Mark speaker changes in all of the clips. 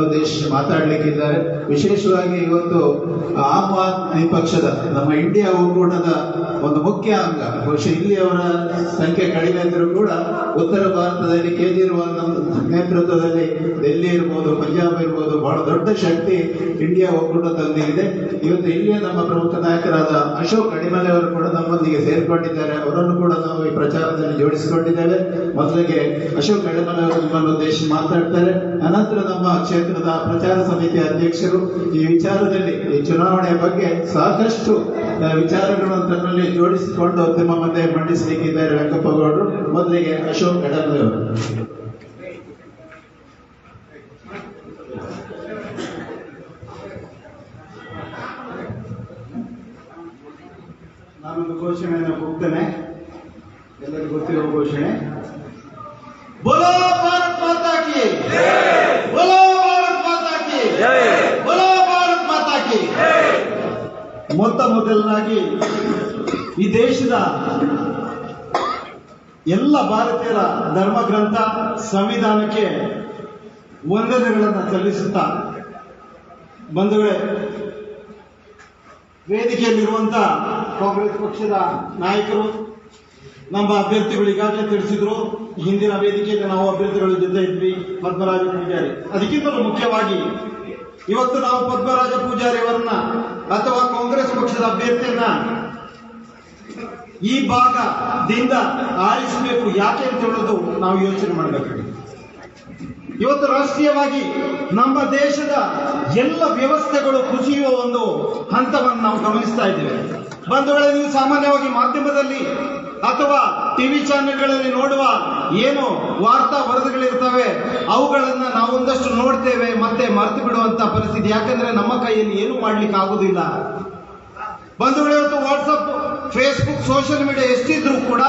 Speaker 1: ಉದ್ದೇಶಿಸಿ ಮಾತಾಡ್ಲಿಕ್ಕಿದ್ದಾರೆ. ವಿಶೇಷವಾಗಿ ಇವತ್ತು ಆಮ್ ಆದ್ಮಿ ಪಕ್ಷದ, ನಮ್ಮ ಇಂಡಿಯಾ ಒಕ್ಕೂಟದ ಒಂದು ಮುಖ್ಯ ಅಂಗ, ಬಹುಶಃ ಇಲ್ಲಿ ಅವರ ಸಂಖ್ಯೆ ಕಡಿಮೆ ಇದ್ರೂ ಕೂಡ ಉತ್ತರ ಭಾರತದಲ್ಲಿ ಕೇಜ್ರಿವಾಲ್ ನೇತೃತ್ವದಲ್ಲಿ ಡೆಲ್ಲಿ ಇರ್ಬೋದು, ಪಂಜಾಬ್ ಇರ್ಬೋದು, ಬಹಳ ದೊಡ್ಡ ಶಕ್ತಿ ಇಂಡಿಯಾ ಒಕ್ಕೂಟದೊಂದಿಗಿದೆ ಇವತ್ತು ಇಲ್ಲಿಯ ನಮ್ಮ ಪ್ರಮುಖ ನಾಯಕರಾದ ಅಶೋಕ್ ಅಡಿಮಲೆ ಅವರು ಕೂಡ ನಮ್ಮೊಂದಿಗೆ ಸೇರ್ಪಟ್ಟಿದ್ದಾರೆ ಅವರನ್ನು ಕೂಡ ನಾವು ಈ ಪ್ರಚಾರದಲ್ಲಿ ಜೋಡಿಸಿಕೊಂಡಿದ್ದೇವೆ. ಮೊದಲಿಗೆ ಅಶೋಕ್ ಅಡಿಮಲೆ ಅವರು ನಿಮ್ಮನ್ನು ಉದ್ದೇಶಿಸಿ ಮಾತಾಡ್ತಾರೆ. ಅನಂತರ ನಮ್ಮ ಕ್ಷೇತ್ರದ ಪ್ರಚಾರ ಸಮಿತಿ ಅಧ್ಯಕ್ಷರು ಈ ವಿಚಾರದಲ್ಲಿ ಈ ಚುನಾವಣೆಯ ಬಗ್ಗೆ ಸಾಕಷ್ಟು ವಿಚಾರಗಳು ವಿಚಾರಗಳನ್ನು ತನ್ನಲ್ಲಿ ಜೋಡಿಸಿಕೊಂಡು ನಿಮ್ಮ ಮುಂದೆ ಮಂಡಿಸಲಿಕ್ಕಿದ್ದಾರೆ ವೆಂಕಪ್ಪಗೌಡರು ಮೊದಲಿಗೆ ಅಶೋಕ್ ಗಡಲ್
Speaker 2: ನಾನೊಂದು ಘೋಷಣೆಯನ್ನು ಹೋಗ್ತೇನೆ ಎಲ್ಲರಿಗೂ ಗೊತ್ತಿರುವ ಘೋಷಣೆ. ಬೋಲೋ ಭಾರತ್ ಮಾತಾ ಕೀ ಕಿ ಬೋಲೋ ಭಾರತ್ ಮೊತ್ತ ಮೊದಲನಾಗಿ ಈ ದೇಶದ ಎಲ್ಲ ಭಾರತೀಯರ ಧರ್ಮ ಗ್ರಂಥ ಸಂವಿಧಾನಕ್ಕೆ ವಂದನೆಗಳನ್ನು ಸಲ್ಲಿಸುತ್ತಾ ಬಂಧುಗಳೇ ವೇದಿಕೆಯಲ್ಲಿರುವಂತ ಕಾಂಗ್ರೆಸ್ ಪಕ್ಷದ ನಾಯಕರು ನಮ್ಮ ಅಭ್ಯರ್ಥಿಗಳು ಈಗಾಗಲೇ ತಿಳಿಸಿದ್ರು ಹಿಂದಿನ ವೇದಿಕೆಯಲ್ಲಿ ನಾವು ಅಭ್ಯರ್ಥಿಗಳ ಜೊತೆ ಇದ್ವಿ ಪದ್ಮರಾಜ ಪೂಜಾರಿ ಅದಕ್ಕಿಂತಲೂ ಮುಖ್ಯವಾಗಿ ಇವತ್ತು ನಾವು ಪದ್ಮರಾಜ ಪೂಜಾರಿ ಅವರನ್ನ ಅಥವಾ ಕಾಂಗ್ರೆಸ್ ಪಕ್ಷದ ಅಭ್ಯರ್ಥಿಯನ್ನ ಈ ಭಾಗದಿಂದ ಆರಿಸಬೇಕು ಯಾಕೆ ಅಂತ ಹೇಳೋದು ನಾವು ಯೋಚನೆ ಮಾಡಬೇಕಾಗಿದೆ. ಇವತ್ತು ರಾಷ್ಟ್ರೀಯವಾಗಿ ನಮ್ಮ ದೇಶದ ಎಲ್ಲ ವ್ಯವಸ್ಥೆಗಳು ಕುಸಿಯುವ ಒಂದು ಹಂತವನ್ನು ನಾವು ಗಮನಿಸ್ತಾ ಇದ್ದೇವೆ. ಬಂಧುಗಳೇ ನೀವು ಸಾಮಾನ್ಯವಾಗಿ ಮಾಧ್ಯಮದಲ್ಲಿ ಅಥವಾ ಟಿವಿ ಚಾನೆಲ್ಗಳಲ್ಲಿ ನೋಡುವ ಏನು ವಾರ್ತಾ ವರದಿಗಳಿರ್ತವೆ, ಅವುಗಳನ್ನ ನಾವು ಒಂದಷ್ಟು ನೋಡ್ತೇವೆ, ಮತ್ತೆ ಮರೆತು ಬಿಡುವಂತ ಪರಿಸ್ಥಿತಿ. ಯಾಕಂದ್ರೆ ನಮ್ಮ ಕೈಯಲ್ಲಿ ಏನು ಮಾಡ್ಲಿಕ್ಕೆ ಆಗುದಿಲ್ಲ. ಬಂಧುಗಳು, ಇವತ್ತು ವಾಟ್ಸಪ್ ಫೇಸ್ಬುಕ್ ಸೋಷಿಯಲ್ ಮೀಡಿಯಾ ಎಷ್ಟಿದ್ರು ಕೂಡ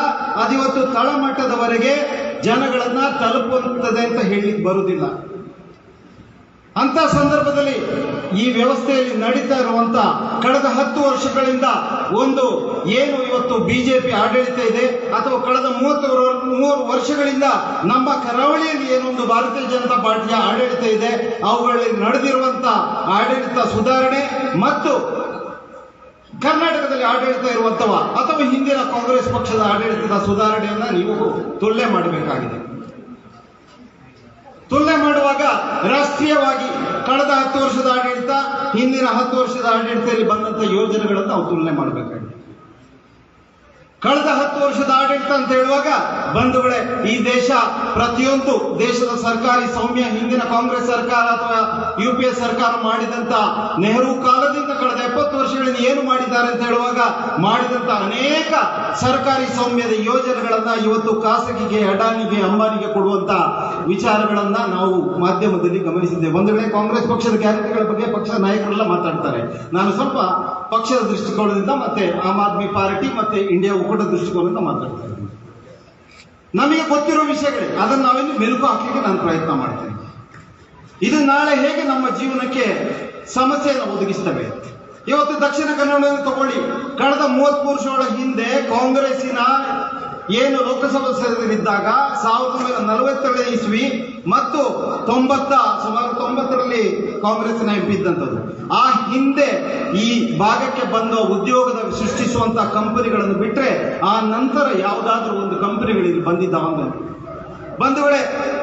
Speaker 2: ಅದಿವತ್ತು ತಳಮಟ್ಟದವರೆಗೆ ಜನಗಳನ್ನ ತಲುಪುತ್ತದೆ ಅಂತ ಹೇಳಿ ಬರುವುದಿಲ್ಲ ಅಂತ ಸಂದರ್ಭದಲ್ಲಿ ಈ ವ್ಯವಸ್ಥೆಯಲ್ಲಿ ನಡೀತಾ ಇರುವಂತ ಕಳೆದ ಹತ್ತು ವರ್ಷಗಳಿಂದ ಒಂದು ಏನು ಇವತ್ತು ಬಿಜೆಪಿ ಆಡಳಿತ ಇದೆ ಅಥವಾ ಕಳೆದ ಮೂವತ್ತು ಮೂರು ವರ್ಷಗಳಿಂದ ನಮ್ಮ ಕರಾವಳಿಯಲ್ಲಿ ಏನೊಂದು ಭಾರತೀಯ ಜನತಾ ಪಾರ್ಟಿಯ ಆಡಳಿತ ಇದೆ, ಅವುಗಳಲ್ಲಿ ನಡೆದಿರುವಂತ ಆಡಳಿತ ಸುಧಾರಣೆ ಮತ್ತು ಕರ್ನಾಟಕದಲ್ಲಿ ಆಡಳಿತ ಇರುವಂತವ ಅಥವಾ ಹಿಂದಿನ ಕಾಂಗ್ರೆಸ್ ಪಕ್ಷದ ಆಡಳಿತದ ಸುಧಾರಣೆಯನ್ನ ನೀವು ತುಲನೆ ಮಾಡಬೇಕಾಗಿದೆ. ತುಲನೆ ಮಾಡುವಾಗ ರಾಷ್ಟ್ರೀಯವಾಗಿ ಕಳೆದ ಹತ್ತು ವರ್ಷದ ಆಡಳಿತ, ಹಿಂದಿನ ಹತ್ತು ವರ್ಷದ ಆಡಳಿತದಲ್ಲಿ ಬಂದಂತಹ ಯೋಜನೆಗಳನ್ನು ನಾವು ತುಲನೆ ಮಾಡಬೇಕಾಗಿದೆ. ಕಳೆದ ಹತ್ತು ವರ್ಷದ ಆಡಳಿತ ಅಂತ ಹೇಳುವಾಗ ಬಂಧುಗಳೇ, ಈ ದೇಶ ಪ್ರತಿಯೊಂದು ದೇಶದ ಸರ್ಕಾರಿ ಸೌಮ್ಯ, ಹಿಂದಿನ ಕಾಂಗ್ರೆಸ್ ಸರ್ಕಾರ ಅಥವಾ ಯು ಪಿ ಎ ಸರ್ಕಾರ ಮಾಡಿದಂತ ನೆಹರು ಕಾಲದಿಂದ ಕಳೆದ ಎಪ್ಪತ್ತು ವರ್ಷಗಳಿಂದ ಏನು ಮಾಡಿದ್ದಾರೆ ಅಂತ ಹೇಳುವಾಗ ಮಾಡಿದಂತ ಅನೇಕ ಸರ್ಕಾರಿ ಸೌಮ್ಯದ ಯೋಜನೆಗಳನ್ನ ಇವತ್ತು ಖಾಸಗಿಗೆ, ಅಡಾನಿಗೆ, ಅಂಬಾನಿಗೆ ಕೊಡುವಂತ ವಿಚಾರಗಳನ್ನ ನಾವು ಮಾಧ್ಯಮದಲ್ಲಿ ಗಮನಿಸಿದ್ದೇವೆ. ಒಂದು ವೇಳೆ ಕಾಂಗ್ರೆಸ್ ಪಕ್ಷದ ಗ್ಯಾರಂಟಿಗಳ ಬಗ್ಗೆ ಪಕ್ಷದ ನಾಯಕರೆಲ್ಲ ಮಾತಾಡ್ತಾರೆ. ನಾನು ಸ್ವಲ್ಪ ಪಕ್ಷದ ದೃಷ್ಟಿಕೋನದಿಂದ ಮತ್ತೆ ಆಮ್ ಆದ್ಮಿ ಪಾರ್ಟಿ ಮತ್ತೆ ಇಂಡಿಯಾ ಒಕ್ಕೂಟ ದೃಷ್ಟಿಕೋನದಿಂದ ಮಾತಾಡ್ತಾ ನಮಗೆ ಗೊತ್ತಿರೋ ವಿಷಯಗಳೇ, ಅದನ್ನು ನಾವಿನ್ನು ಮೆಲುಕು ಹಾಕ್ಲಿಕ್ಕೆ ನಾನು ಪ್ರಯತ್ನ ಮಾಡ್ತೇನೆ. ಇದು ನಾಳೆ ಹೇಗೆ ನಮ್ಮ ಜೀವನಕ್ಕೆ ಸಮಸ್ಯೆಯನ್ನು ಒದಗಿಸ್ತವೆ? ಇವತ್ತು ದಕ್ಷಿಣ ಕನ್ನಡವನ್ನು ತಗೊಳ್ಳಿ. ಕಳೆದ ಮೂವತ್ತ್ ವರ್ಷಗಳ ಹಿಂದೆ ಕಾಂಗ್ರೆಸ್ಸಿನ ಏನು ಲೋಕಸಭಾ ಸದಸ್ಯರಿದ್ದಾಗ ಸಾವಿರದ ಒಂಬೈನೂರ ನಲವತ್ತೇಳನೇ ಇಸ್ವಿ ಮತ್ತು ತೊಂಬತ್ತ, ಸುಮಾರು ತೊಂಬತ್ತರಲ್ಲಿ ಕಾಂಗ್ರೆಸ್ ಎಂಪಿ ಇದ್ದಂಥದ್ದು. ಆ ಹಿಂದೆ ಈ ಭಾಗಕ್ಕೆ ಬಂದ ಉದ್ಯೋಗದ ಸೃಷ್ಟಿಸುವಂತಹ ಕಂಪನಿಗಳನ್ನು ಬಿಟ್ಟರೆ ಆ ನಂತರ ಯಾವುದಾದ್ರೂ ಒಂದು ಕಂಪನಿಗಳು ಇಲ್ಲಿ ಬಂದಿದ್ದ ಒಂದು ಬಂಧುಗಳೇ,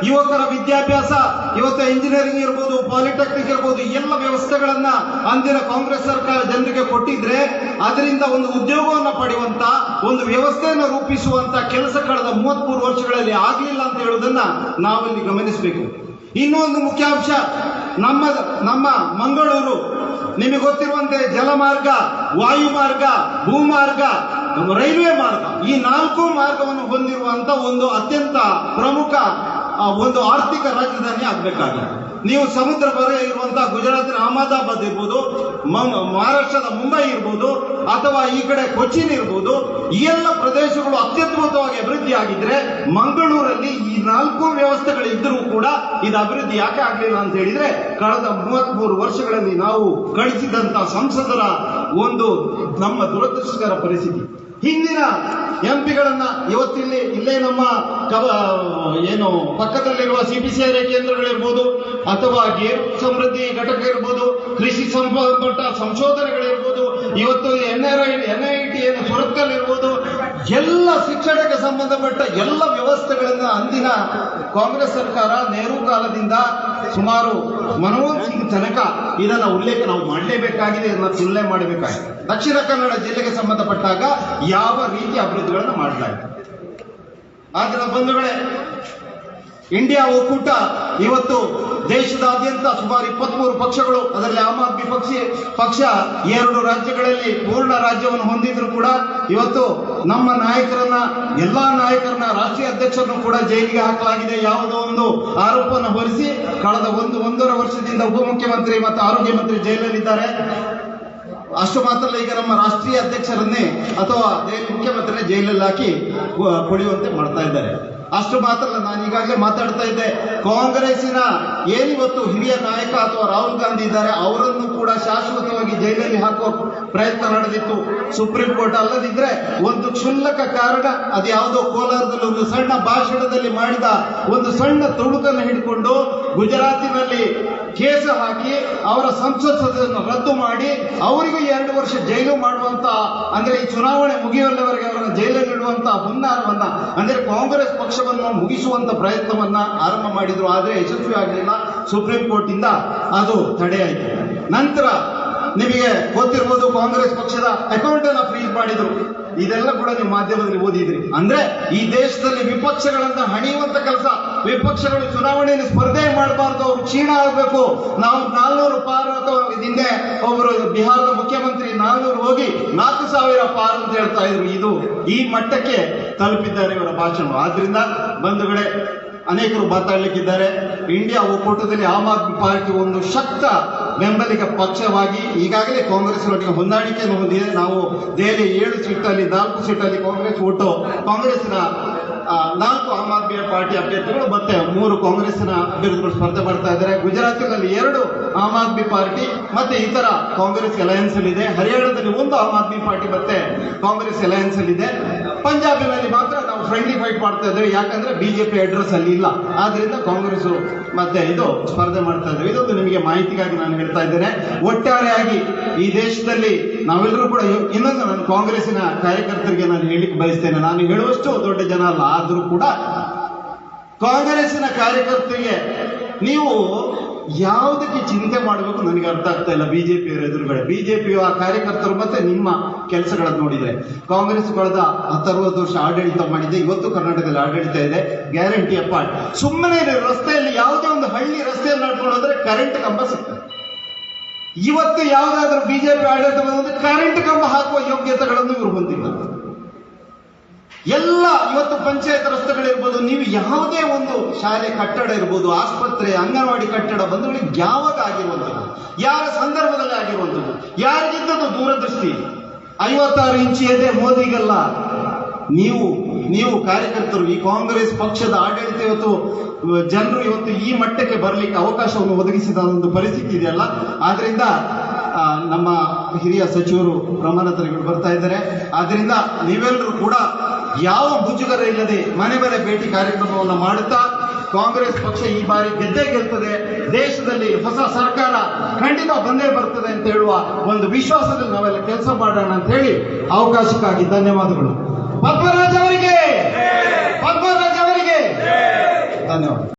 Speaker 2: ಯುವಕರ ವಿದ್ಯಾಭ್ಯಾಸ, ಇವತ್ತು ಇಂಜಿನಿಯರಿಂಗ್ ಇರ್ಬೋದು ಪಾಲಿಟೆಕ್ನಿಕ್ ಇರ್ಬೋದು, ಎಲ್ಲ ವ್ಯವಸ್ಥೆಗಳನ್ನ ಅಂದಿನ ಕಾಂಗ್ರೆಸ್ ಸರ್ಕಾರ ಜನರಿಗೆ ಕೊಟ್ಟಿದ್ರೆ ಅದರಿಂದ ಒಂದು ಉದ್ಯೋಗವನ್ನು ಪಡೆಯುವಂತ, ಒಂದು ವ್ಯವಸ್ಥೆಯನ್ನು ರೂಪಿಸುವಂತ ಕೆಲಸ ಕಳೆದ ಮೂವತ್ಮೂರು ವರ್ಷಗಳಲ್ಲಿ ಆಗಲಿಲ್ಲ ಅಂತ ಹೇಳುವುದನ್ನ ನಾವಿಲ್ಲಿ ಗಮನಿಸಬೇಕು. ಇನ್ನೊಂದು ಮುಖ್ಯ ಅಂಶ ನಮ್ಮ ನಮ್ಮ ಮಂಗಳೂರು, ನಿಮಗೆ ಗೊತ್ತಿರುವಂತೆ ಜಲಮಾರ್ಗ, ವಾಯುಮಾರ್ಗ, ಭೂಮಾರ್ಗ ರೈಲ್ವೆ ಮಾರ್ಗ ಈ ನಾಲ್ಕು ಮಾರ್ಗವನ್ನು ಹೊಂದಿರುವಂತ ಒಂದು ಅತ್ಯಂತ ಪ್ರಮುಖ ಒಂದು ಆರ್ಥಿಕ ರಾಜಧಾನಿ ಆಗ್ಬೇಕಾಗಿದೆ ನೀವು ಸಮುದ್ರ ಬರೆ ಇರುವಂತಹ ಗುಜರಾತಿನ ಅಹಮದಾಬಾದ್ ಇರ್ಬೋದು ಮಹಾರಾಷ್ಟ್ರದ ಮುಂಬೈ ಇರ್ಬೋದು, ಅಥವಾ ಈ ಕಡೆ ಕೊಚ್ಚಿನ್ ಇರ್ಬೋದು, ಈ ಎಲ್ಲ ಪ್ರದೇಶಗಳು ಅತ್ಯದ್ಭುತವಾಗಿ ಅಭಿವೃದ್ಧಿ ಆಗಿದ್ರೆ ಮಂಗಳೂರಲ್ಲಿ ಈ ನಾಲ್ಕು ವ್ಯವಸ್ಥೆಗಳು ಇದ್ದರೂ ಕೂಡ ಇದು ಅಭಿವೃದ್ಧಿ ಯಾಕೆ ಆಗಲಿಲ್ಲ ಅಂತ ಹೇಳಿದ್ರೆ, ಕಳೆದ ಮೂವತ್ಮೂರು ವರ್ಷಗಳಲ್ಲಿ ನಾವು ಕಳಿಸಿದಂತ ಸಂಸದರ ಒಂದು ನಮ್ಮ ದುರದೃಷ್ಟಕರ ಪರಿಸ್ಥಿತಿ. ಹಿಂದಿನ ಎಂಪಿಗಳನ್ನ ಇವತ್ತಿಲ್ಲಿ ಇಲ್ಲೇ ನಮ್ಮ ಕವ ಏನು ಪಕ್ಕದಲ್ಲಿರುವ ಸಿಪಿಸಿಆರ್ ಕೇಂದ್ರಗಳಿರ್ಬೋದು, ಅಥವಾ ಗೇರು ಸಮೃದ್ಧಿ ಘಟಕ ಇರ್ಬೋದು, ಕೃಷಿ ಸಂಬಂಧಪಟ್ಟ ಸಂಶೋಧನೆಗಳಿರ್ಬೋದು ಇವತ್ತು N I N I T ಏನು ಸುರತ್ಕಲ್ಲಿರ್ಬೋದು ಎಲ್ಲ ಶಿಕ್ಷಣಕ್ಕೆ ಸಂಬಂಧಪಟ್ಟ ಎಲ್ಲ ವ್ಯವಸ್ಥೆಗಳನ್ನು ಅಂದಿನ ಕಾಂಗ್ರೆಸ್ ಸರ್ಕಾರ ನೆಹರು ಕಾಲದಿಂದ ಸುಮಾರು ಮನಮೋಹನ್ ಸಿಂಗ್ ತನಕ ಇದನ್ನ ಉಲ್ಲೇಖ ನಾವು ಮಾಡಲೇಬೇಕಾಗಿದೆ ಇದನ್ನ ತುಲನೆ ಮಾಡಬೇಕಾಗಿದೆ. ದಕ್ಷಿಣ ಕನ್ನಡ ಜಿಲ್ಲೆಗೆ ಸಂಬಂಧಪಟ್ಟಾಗ ಯಾವ ರೀತಿ ಅಭಿವೃದ್ಧಿಗಳನ್ನು ಮಾಡಲಾಯಿತು ಆದ್ರೆ ಬಂಧುಗಳೇ ಇಂಡಿಯಾ ಒಕ್ಕೂಟ ಇವತ್ತು ದೇಶದಾದ್ಯಂತ ಸುಮಾರು ಇಪ್ಪತ್ಮೂರು ಪಕ್ಷಗಳು, ಅದರಲ್ಲಿ ಆಮ್ ಆದ್ಮಿ ಪಕ್ಷ ಪಕ್ಷ ಎರಡು ರಾಜ್ಯಗಳಲ್ಲಿ ಪೂರ್ಣ ರಾಜ್ಯವನ್ನು ಹೊಂದಿದ್ರು ಕೂಡ ಇವತ್ತು ನಮ್ಮ ನಾಯಕರನ್ನ, ಎಲ್ಲಾ ನಾಯಕರನ್ನ ರಾಷ್ಟ್ರೀಯ ಅಧ್ಯಕ್ಷರನ್ನು ಕೂಡ ಜೈಲಿಗೆ ಹಾಕಲಾಗಿದೆ. ಯಾವುದೋ ಒಂದು ಆರೋಪವನ್ನು ಹೊರಿಸಿ ಕಳೆದ ಒಂದು, ಒಂದೂವರೆ ವರ್ಷದಿಂದ ಉಪಮುಖ್ಯಮಂತ್ರಿ ಮತ್ತು ಆರೋಗ್ಯ ಮಂತ್ರಿ ಜೈಲಲ್ಲಿದ್ದಾರೆ. ಅಷ್ಟು ಮಾತ್ರ ಈಗ ನಮ್ಮ ರಾಷ್ಟ್ರೀಯ ಅಧ್ಯಕ್ಷರನ್ನೇ ಅಥವಾ ಮುಖ್ಯಮಂತ್ರಿ ಜೈಲಲ್ಲಿ ಹಾಕಿ ಕೊಡಿಯುವಂತೆ ಮಾಡ್ತಾ ಇದ್ದಾರೆ. ಅಷ್ಟು ಮಾತ್ರ ಅಲ್ಲ, ನಾನು ಈಗಾಗಲೇ ಮಾತಾಡ್ತಾ ಇದ್ದೆ. ಕಾಂಗ್ರೆಸ್ಸಿನ ಏನಿವತ್ತು ಹಿರಿಯ ನಾಯಕ ಅಥವಾ ರಾಹುಲ್ ಗಾಂಧಿ ಇದ್ದಾರೆ, ಅವರನ್ನು ಕೂಡ ಶಾಶ್ವತವಾಗಿ ಜೈಲಲ್ಲಿ ಹಾಕುವ ಪ್ರಯತ್ನ ನಡೆದಿತ್ತು. ಸುಪ್ರೀಂ ಕೋರ್ಟ್ ಅಲ್ಲದಿದ್ರೆ ಒಂದು ಕ್ಷುಲ್ಲಕ ಕಾರಣ ಅದು ಯಾವುದೋ ಕೋಲಾರದಲ್ಲಿ ಒಂದು ಸಣ್ಣ ಭಾಷಣದಲ್ಲಿ ಮಾಡಿದ ಒಂದು ಸಣ್ಣ ತುಣುಕನ್ನು ಹಿಡ್ಕೊಂಡು ಗುಜರಾತಿನಲ್ಲಿ ಕೇಸು ಹಾಕಿ ಅವರ ಸಂಸತ್ ಸದಸ್ಯರನ್ನು ರದ್ದು ಮಾಡಿ ಅವರಿಗೂ ಎರಡು ವರ್ಷ ಜೈಲು ಮಾಡುವಂತ, ಅಂದ್ರೆ ಈ ಚುನಾವಣೆ ಮುಗಿಯುವಲ್ಲಿವರೆಗೆ ಅವರನ್ನು ಜೈಲಲ್ಲಿ ಇಡುವಂತ ಹುನ್ನಾರವನ್ನ, ಅಂದ್ರೆ ಕಾಂಗ್ರೆಸ್ ಪಕ್ಷವನ್ನು ಮುಗಿಸುವಂತ ಪ್ರಯತ್ನವನ್ನ ಆರಂಭ ಮಾಡಿದ್ರು. ಆದ್ರೆ ಯಶಸ್ವಿ ಆಗಲಿಲ್ಲ. ಸುಪ್ರೀಂ ಕೋರ್ಟ್ ಇಂದ ಅದು ತಡೆಯಾಯಿತು. ನಂತರ ನಿಮಗೆ ಗೊತ್ತಿರ್ಬೋದು, ಕಾಂಗ್ರೆಸ್ ಪಕ್ಷದ ಅಕೌಂಟ್ ಅನ್ನ ಫ್ರೀಜ್ ಮಾಡಿದ್ರು. ಇದೆಲ್ಲ ಕೂಡ ನೀವು ಮಾಧ್ಯಮದಲ್ಲಿ ಓದಿದ್ರಿ. ಅಂದ್ರೆ ಈ ದೇಶದಲ್ಲಿ ವಿಪಕ್ಷಗಳನ್ನ ಹಣಿಯುವಂತ ಕೆಲಸ, ವಿಪಕ್ಷಗಳು ಚುನಾವಣೆಯಲ್ಲಿ ಸ್ಪರ್ಧೆ ಕ್ಷೀಣ ಆಗಬೇಕು. ನಾವು ನಾಲ್ನೂರು ಪಾರು ಅಥವಾ ಹಿಂದೆ ಒಬ್ಬರು ಬಿಹಾರದ ಮುಖ್ಯಮಂತ್ರಿ ನಾಲ್ನೂರು ಹೋಗಿ ನಾಲ್ಕು ಸಾವಿರ ಪಾರು ಅಂತ ಹೇಳ್ತಾ ಇದ್ರು. ಇದು ಈ ಮಟ್ಟಕ್ಕೆ ತಲುಪಿದ್ದಾರೆ ಇವರ ಭಾಷಣ. ಆದ್ರಿಂದ ಬಂಧುಗಳೇ, ಅನೇಕರು ಮಾತಾಡ್ಲಿಕ್ಕಿದ್ದಾರೆ ಇಂಡಿಯಾ ಒಕ್ಕೂಟದಲ್ಲಿ ಆಮ್ ಆದ್ಮಿ ಪಾರ್ಟಿ ಒಂದು ಶಕ್ತ ಬೆಂಬಲಿಗ ಪಕ್ಷವಾಗಿ ಈಗಾಗಲೇ ಕಾಂಗ್ರೆಸ್ ಒಟ್ಟಿಗೆ ಹೊಂದಾಣಿಕೆಯನ್ನು ಹೊಂದಿದೆ. ನಾವು ದೆಹಲಿ ಏಳು ಸೀಟಲ್ಲಿ, ನಾಲ್ಕು ಸೀಟಲ್ಲಿ ಕಾಂಗ್ರೆಸ್ ಒಟ್ಟು ಕಾಂಗ್ರೆಸ್ನ ನಾಲ್ಕು ಆಮ್ ಆದ್ಮಿ ಪಾರ್ಟಿ ಅಭ್ಯರ್ಥಿಗಳು, ಮತ್ತೆ ಮೂರು ಕಾಂಗ್ರೆಸ್ನ ಅಭ್ಯರ್ಥಿಗಳು ಸ್ಪರ್ಧೆ ಮಾಡ್ತಾ ಇದ್ದಾರೆ. ಗುಜರಾತಿನಲ್ಲಿ ಎರಡು ಆಮ್ ಆದ್ಮಿ ಪಾರ್ಟಿ, ಮತ್ತೆ ಇತರ ಕಾಂಗ್ರೆಸ್ ಅಲಯನ್ಸ್ ಅಲ್ಲಿ ಇದೆ ಹರಿಯಾಣದಲ್ಲಿ ಒಂದು ಆಮ್ ಆದ್ಮಿ ಪಾರ್ಟಿ ಮತ್ತೆ ಕಾಂಗ್ರೆಸ್ ಅಲಯನ್ಸ್ ಅಲ್ಲಿ ಇದೆ ಪಂಜಾಬಿನಲ್ಲಿ ಮಾತ್ರ ನಾವು ಫ್ರೆಂಡ್ಲಿ ಫೈಟ್ ಮಾಡ್ತಾ ಇದ್ದೇವೆ. ಯಾಕಂದ್ರೆ ಬಿಜೆಪಿ ಅಡ್ರೆಸ್ ಅಲ್ಲಿ ಇಲ್ಲ. ಆದ್ರಿಂದ ಕಾಂಗ್ರೆಸ್ ಮತ್ತೆ ಇದು ಸ್ಪರ್ಧೆ ಮಾಡ್ತಾ ಇದ್ದೇವೆ. ಇದೊಂದು ನಿಮಗೆ ಮಾಹಿತಿಗಾಗಿ ನಾನು ಹೇಳ್ತಾ ಇದ್ದೇನೆ. ಒಟ್ಟಾರೆಯಾಗಿ ಈ ದೇಶದಲ್ಲಿ ನಾವೆಲ್ಲರೂ ಕೂಡ ಇನ್ನೊಂದು ನಾನು ಕಾಂಗ್ರೆಸ್ಸಿನ ಕಾರ್ಯಕರ್ತರಿಗೆ ನಾನು ಹೇಳಿಕ್ ಬಯಸ್ತೇನೆ. ನಾನು ಹೇಳುವಷ್ಟು ದೊಡ್ಡ ಜನ ಅಲ್ಲ. ಆದ್ರೂ ಕೂಡ ಕಾಂಗ್ರೆಸ್ಸಿನ ಕಾರ್ಯಕರ್ತರಿಗೆ ನೀವು ಯಾವುದಕ್ಕೆ ಚಿಂತೆ ಮಾಡಬೇಕು ನನಗೆ ಅರ್ಥ ಆಗ್ತಾ ಇಲ್ಲ ಬಿಜೆಪಿಯವರ ಎದುರುಗಡೆ. ಬಿಜೆಪಿಯ ಕಾರ್ಯಕರ್ತರು ಮತ್ತೆ ನಿಮ್ಮ ಕೆಲಸಗಳನ್ನು ನೋಡಿದರೆ. ಕಾಂಗ್ರೆಸ್ ಕಳೆದ ಹತ್ತರವತ್ತು ವರ್ಷ ಆಡಳಿತ ಮಾಡಿದೆ, ಇವತ್ತು ಕರ್ನಾಟಕದಲ್ಲಿ ಆಡಳಿತ ಇದೆ, ಗ್ಯಾರಂಟಿ ಅಪ್ಪ. ಸುಮ್ಮನೆ ರಸ್ತೆಯಲ್ಲಿ ಯಾವುದೇ ಒಂದು ಹಳ್ಳಿ ರಸ್ತೆಯಲ್ಲಿ ನಡ್ಕೊಂಡು ಕರೆಂಟ್ ಕಂಬ ಸಿಗ್ತದೆ. ಇವತ್ತು ಯಾವುದಾದ್ರೂ ಬಿಜೆಪಿ ಆಡಳಿತ ಬಂದ್ರೆ ಕರೆಂಟ್ ಕಂಬ ಹಾಕುವ ಯೋಗ್ಯತೆಗಳನ್ನು ಇವರು ಹೊಂದಿಲ್ಲ. ಎಲ್ಲ ಇವತ್ತು ಪಂಚಾಯತ್ ರಸ್ತೆಗಳಿರ್ಬೋದು, ನೀವು ಯಾವುದೇ ಒಂದು ಶಾಲೆ ಕಟ್ಟಡ ಇರ್ಬೋದು, ಆಸ್ಪತ್ರೆ, ಅಂಗನವಾಡಿ ಕಟ್ಟಡ ಬಂಧುಗಳಿಗೆ ಯಾವಾಗ ಆಗಿರುವಂಥದ್ದು? ಯಾರ ಸಂದರ್ಭದಲ್ಲಿ ಆಗಿರುವಂಥದ್ದು? ಯಾರಿಗಿದ್ದದ್ದು ದೂರದೃಷ್ಟಿ? ಐವತ್ತಾರು ಇಂಚು ಎದೆ ಮೋದಿಗಲ್ಲ. ನೀವು ನೀವು ಕಾರ್ಯಕರ್ತರು, ಈ ಕಾಂಗ್ರೆಸ್ ಪಕ್ಷದ ಆಡಳಿತ ಇವತ್ತು, ಜನರು ಇವತ್ತು ಈ ಮಟ್ಟಕ್ಕೆ ಬರಲಿಕ್ಕೆ ಅವಕಾಶವನ್ನು ಒದಗಿಸಿದ ಒಂದು ಪರಿಸ್ಥಿತಿ ಇದೆಯಲ್ಲ? ಆದ್ರಿಂದ ನಮ್ಮ ಹಿರಿಯ ಸಚಿವರು ಪ್ರಮಾಣತರಿಗಳು ಬರ್ತಾ ಇದ್ದಾರೆ. ಆದ್ರಿಂದ ನೀವೆಲ್ಲರೂ ಕೂಡ ಯಾವ ಮುಜುಗರ ಇಲ್ಲದೆ ಮನೆ ಮನೆ ಭೇಟಿ ಕಾರ್ಯಕ್ರಮವನ್ನು ಮಾಡುತ್ತಾ ಕಾಂಗ್ರೆಸ್ ಪಕ್ಷ ಈ ಬಾರಿ ಗೆದ್ದೇ ಗೆಲ್ತದೆ. ದೇಶದಲ್ಲಿ ಹೊಸ ಸರ್ಕಾರ ಖಂಡಿತ ಬಂದೇ ಬರ್ತದೆ ಅಂತ ಹೇಳುವ ಒಂದು ವಿಶ್ವಾಸದಲ್ಲಿ ನಾವೆಲ್ಲ ಕೆಲಸ ಮಾಡೋಣ ಅಂತ ಹೇಳಿ ಅವಕಾಶಕ್ಕಾಗಿ ಧನ್ಯವಾದಗಳು. ಪದ್ಮರಾಜ್ ಅವರಿಗೆ! ಪದ್ಮರಾಜ್ ಅವರಿಗೆ! ಧನ್ಯವಾದ.